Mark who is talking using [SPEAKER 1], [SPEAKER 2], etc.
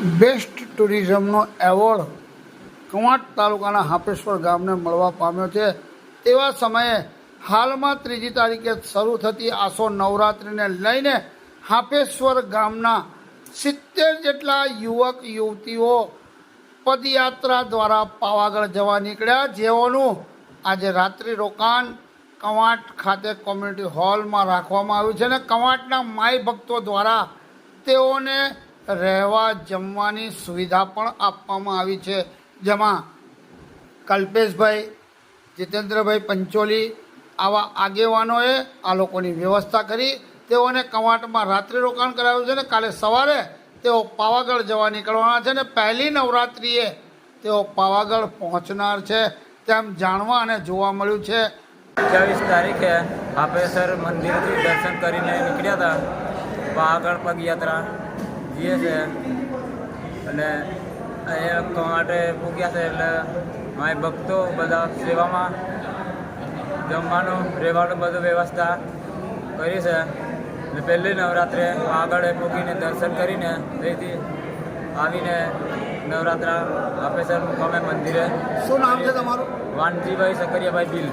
[SPEAKER 1] Best ટુરિઝમનો award Kavant તાલુકાના હાપેશ્વર ગામને મળવા પામ્યો છે. તેવા સમયે હાલમાં ત્રીજી તારીખે શરૂ થતી આસો નવરાત્રિને લઈને હાપેશ્વર ગામના સિત્તેર જેટલા યુવક, યુવતીઓ પદયાત્રા દ્વારા પાવાગઢ જવા નીકળ્યા. જેઓનું આજે રાત્રિ રોકાણ કવાંટ ખાતે કોમ્યુનિટી હોલમાં રાખવામાં આવ્યું છે અને કવાંટના માય ભક્તો દ્વારા તેઓને રહેવા, જમવાની સુવિધા પણ આપવામાં આવી છે. જેમાં કલ્પેશભાઈ, જીતેન્દ્રભાઈ પંચોલી આવા આગેવાનોએ આ લોકોની વ્યવસ્થા કરી. તેઓને કવાંટમાં રાત્રિ રોકાણ કરાવ્યું છે ને કાલે સવારે તેઓ પાવાગઢ જવા નીકળવાના છે ને પહેલી નવરાત્રિએ તેઓ પાવાગઢ પહોંચનાર છે. તેમ જાણવા અને જોવા મળ્યું છે.
[SPEAKER 2] અઠ્યાવીસ તારીખે આપેસર મંદિરથી દર્શન કરીને નીકળ્યા હતા. પાવાગઢ પગયાત્રા. જઈએ છે. અને અહીંયા માટે પૂગ્યા છે એટલે મારે ભક્તો બધા સેવામાં જમવાનું રહેવાનું બધું વ્યવસ્થા કરી છે. એટલે પહેલી નવરાત્રે આગળ મૂકીને દર્શન કરીને તેથી આવીને નવરાત્રા આપેસર મુકામે મંદિરે
[SPEAKER 1] શું નામ છે તમારું?
[SPEAKER 2] વાનજીભાઈ સકરિયાભાઈ બિલ